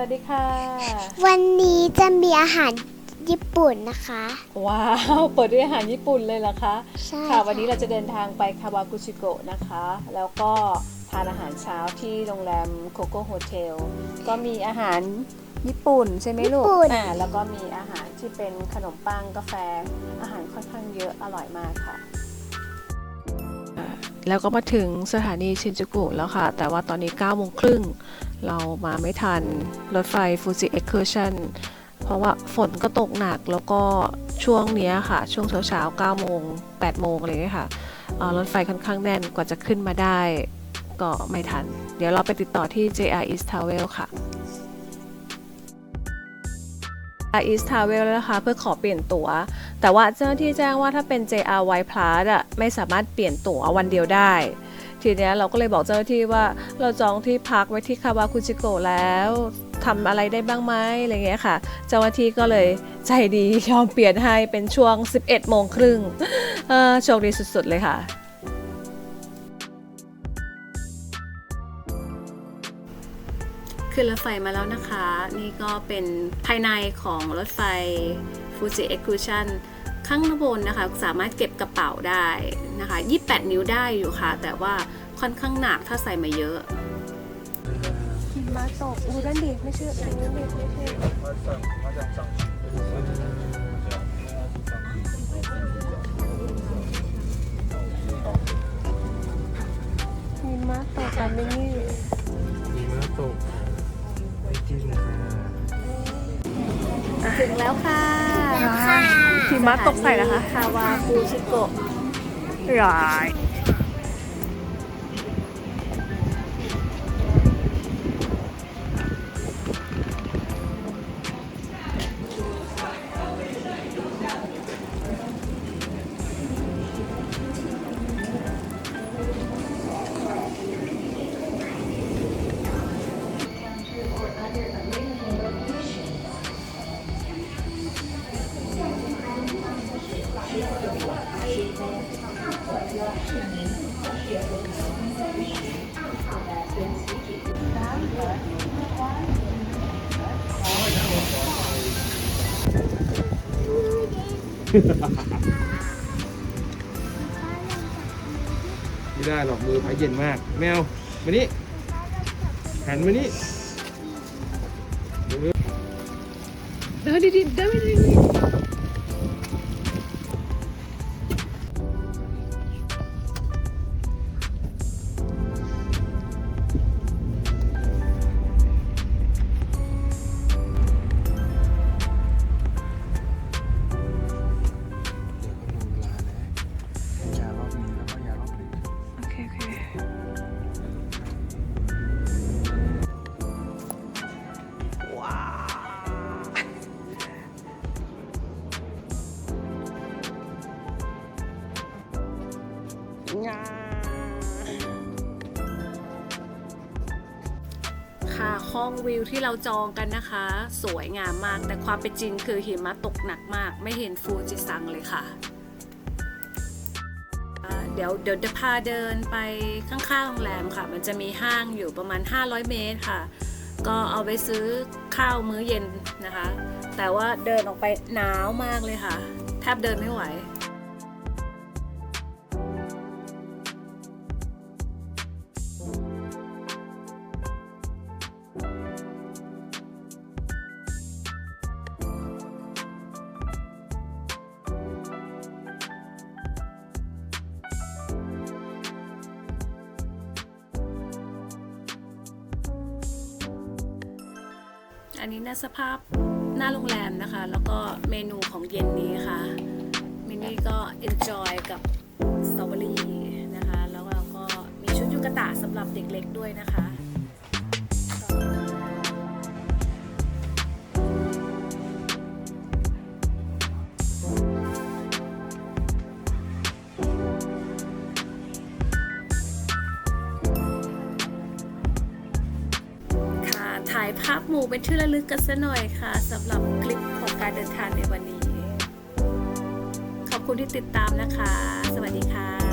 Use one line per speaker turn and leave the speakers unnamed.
วัสดีค่ะ
วันนี้จะมีอาหารญี่ปุ่นนะคะ
ว้าว เปิดด้วยอาหารญี่ปุ่นเลยเหรอคะ
ใช่
ค่ะ วันนี้เราจะเดินทางไปคาวากุชิโกะนะคะ แล้วก็ทานอาหารเช้าที่โรงแรมโคโค่โฮเทล ก็มีอาหารญี่ปุ่นใช่ไหมลูกอ่า แล้วก็มีอาหารที่เป็นขนมปังกาแฟ อาหารค่อนข้างเยอะอร่อยมากค่ะ แล้วก็มาถึงสถานีชินจูกุแล้วค่ะ แต่ว่าตอนนี้9โมงครึ่ง เรามาไม่ทันรถไฟฟูจิเอ็กเคอร์ชันเพราะว่าฝนก็ตกหนักแล้วก็ช่วงเนี้ยค่ะ ช่วงเช้าเช้า9โมง8โมงอะไรเลยค่ะรถไฟค่อนข้างแน่นกว่าจะขึ้นมาได้ก็ไม่ทัน เดี๋ยวเราไปติดต่อที่ JR East Travel ค่ะ JR East Travel แล้วนะคะ เพื่อขอเปลี่ยนตั๋ว แต่ว่าเจ้าหน้าที่แจ้งว่าถ้าเป็น JR White Plus อะไม่สามารถเปลี่ยนตั๋ววันเดียวได้ ทีเนี้ยเราก็เลยบอกเจ้าหน้าที่ว่า เราจองที่พักไว้ที่คาวาคุจิโกะแล้วทำอะไรได้บ้างไหมอะไรเงี้ยค่ะ เจ้าหน้าที่ก็เลยใจดียอมเปลี่ยนให้เป็นช่วง 11โมงครึ่งโชคดีสุดๆเลยค่ะขึ้นรถไฟมาแล้วนะคะ นี่ก็เป็นภายในของรถไฟ Fuji Excursion ข้างบนนะคะ สามารถเก็บกระเป๋าได้นะคะ28 นิ้วได้อยู่ค่ะ แต่ว่าค่อนข้างหนักถ้าใส่มาเยอะหิมะตกอูดันดีไม่เชื่ออูดันดีไม่เชื่อหิมะตกกันไม่นี่
มีม้าตกไว้จิ้มค่ะ
ถึงแล้วค่ะ
ค่ะ
หิมะตกใส่นะคะ คาวาคูชิโกะร้าย
ไม่ได้หรอกมือพายเย็นมาก แมวมานี่หันมานี่
เดินดีๆเดินดี ค่ะห้องวิวที่เราจองกันนะคะ สวยงามมาก แต่ความเป็นจริงคือหิมะตกหนักมาก ไม่เห็นฟูจิซังเลยค่ะ เดี๋ยวเดี๋ยวจะพาเดินไปข้างๆโรงแรมค่ะ มันจะมีห้างอยู่ประมาณ 500 เมตรค่ะ ก็เอาไปซื้อข้าวมื้อเย็นนะคะ แต่ว่าเดินออกไปหนาวมากเลยค่ะ แทบเดินไม่ไหว อันนี้น่าสภาพหน้าโรงแรมนะคะ แล้วก็เมนูของเย็นนี้ค่ะ มินนี่ก็ enjoy กับสตรอเบอรี่นะคะ แล้วเราก็มีชุดยูกะตะสำหรับเด็กเล็กด้วยนะคะายภาพหมู่เป็นที่ระลึกกันซะหน่อยค่ะสำหรับคลิปของการเดินทางในวันนี้ ขอบคุณที่ติดตามนะคะ สวัสดีค่ะ